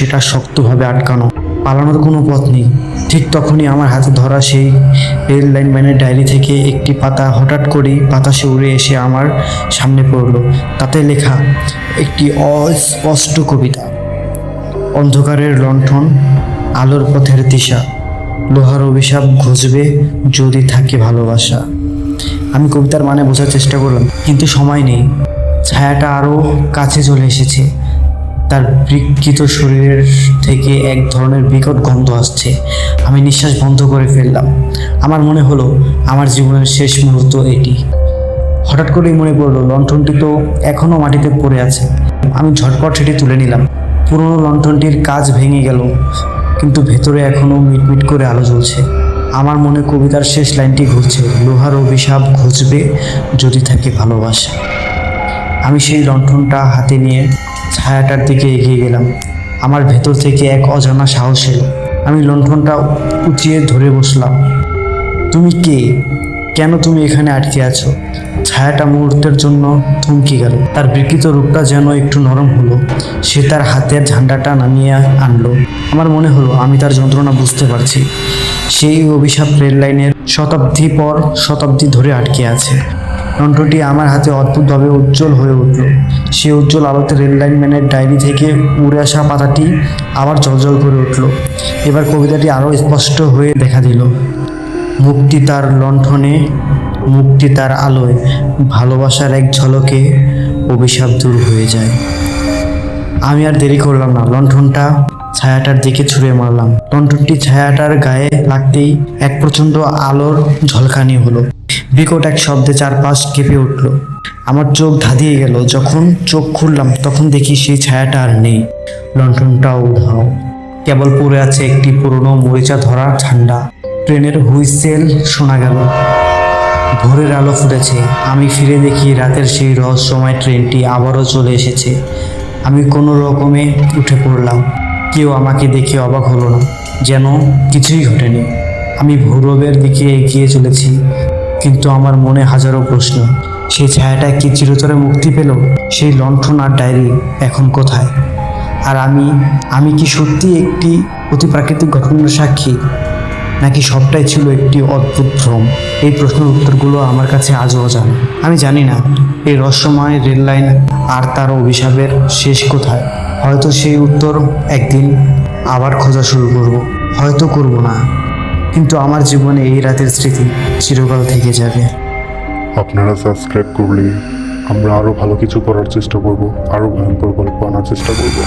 সেটা শক্তভাবে আটকানো। পালানোর কোনো পথ নেই। ঠিক তখনই আমার হাতে ধরা সেই রেল লাইন ম্যানের ডায়েরি থেকে একটি পাতা হঠাৎ করেই বাতাসে উড়ে এসে আমার সামনে পড়ল। তাতে লেখা, একটি অস্পষ্ট কবিতা। অন্ধকারের লণ্ঠন, আলোর পথের দিশা। লোহার অভিশাপ ঘুষবে যদি থাকে ভালোবাসা। আমি কবিতার মানে বোঝার চেষ্টা করলাম, কিন্তু সময় নেই। ছায়াটা আরও কাছে চলে এসেছে। তার বিকৃত শরীরের থেকে এক ধরনের বিকট গন্ধ আসছে। আমি নিঃশ্বাস বন্ধ করে ফেললাম। আমার মনে হলো, আমার জীবনের শেষ মুহূর্ত এটি। হঠাৎ করেই মনে পড়ল, লণ্ঠনটি তো এখনও মাটিতে পড়ে আছে। আমি ঝটপট সেটি তুলে নিলাম। পুরনো লণ্ঠনটির কাজ ভেঙে গেল, কিন্তু ভেতরে এখনও মিটমিট করে আলো জ্বলছে। আমার মনে কবিতার শেষ লাইনটি ঘুরছে, লোহার অভিশাপ ঘুচবে যদি থাকে ভালোবাসা। আমি সেই লণ্ঠনটা হাতে নিয়ে ছায়াটার দিকে এগিয়ে গেলাম। আমার ভেতর থেকে এক অজানা সাহস এলো। আমি লণ্ঠনটা উঁচিয়ে ধরে বসলাম। তুমি কে? কেন তুমি এখানে আটকে আছো? ছায়াটা মুহূর্তের জন্য থমকে গেল। তার বিকৃত রূপটা যেন একটু নরম হলো। সে তার হাতের ঝান্ডাটা নামিয়ে আনলো। আমার মনে হলো, আমি তার যন্ত্রণা বুঝতে পারছি। সেই অভিশাপ রেল লাইনের শতাব্দী পর শতাব্দী ধরে আটকে আছে। লণ্ঠনটি আমার হাতে অদ্ভুতভাবে উজ্জ্বল হয়ে উঠল। সেই উজ্জ্বল আলোতে রেল লাইনম্যানের ডায়েরি থেকে উড়ে আসা পাতাটি আবার জলজল করে উঠল। এবার কবিতাটি আরও স্পষ্ট হয়ে দেখা দিল। মুক্তি তার লণ্ঠনে, মুক্তি তার আলোয়, ভালোবাসার এক ঝলকে অভিশাপ দূর হয়ে যায়। আমি আর দেরি করলাম না, লণ্ঠনটা ছায়াটার দিকে ছুঁড়ে মারলাম। লণ্ঠনটি ছায়াটার গায়ে লাগতেই এক প্রচণ্ড আলোর ঝলকানি হলো। বিকট এক শব্দে চারপাশ কেঁপে উঠল। আমার চোখ ধাঁধিয়ে গেল। যখন চোখ খুললাম, তখন দেখি সেই ছায়াটা আর নেই। লণ্ঠনটাও উধাও। কেবল পড়ে আছে একটি পুরনো মরিচা ধরা ঠান্ডা। ট্রেনের হুইসেল শোনা গেল। ভোরের আলো ফুটেছে। আমি ফিরে দেখি রাতের সেই রহস্যময় ট্রেনটি আবারও চলে এসেছে। আমি কোনো রকমে উঠে পড়লাম। কেউ আমাকে দেখে অবাক হলো না, যেন কিছুই ঘটেনি। আমি ভৈরবের দিকে এগিয়ে চলেছি। কিন্তু আমার মনে হাজারো প্রশ্ন। সেই ছায়াটা কি চিরতরে মুক্তি পেল? সেই লণ্ঠন আর ডায়েরি এখন কোথায়? আর আমি আমি কি সত্যি একটি অতিপ্রাকৃতিক ঘটনার সাক্ষী? নাকি সবটাই ছিল একটি অদ্ভুত ভ্রম? এই প্রশ্নের উত্তরগুলো আমার কাছে আজও অজানা। আমি জানি না, এই রহস্যময় রেল লাইন আর তার অভিশাপের শেষ কোথায়। হয়তো সেই উত্তর একদিন আবার খোঁজা শুরু করব। হয়তো করব না। কিন্তু আমার জীবনে এই রাতের স্মৃতি চিরকাল থেকে যাবে। আপনারা সাবস্ক্রাইব করলে আমরা আরও ভালো কিছু করার চেষ্টা করব আরও ভয়ঙ্কর গল্প আনার চেষ্টা করব।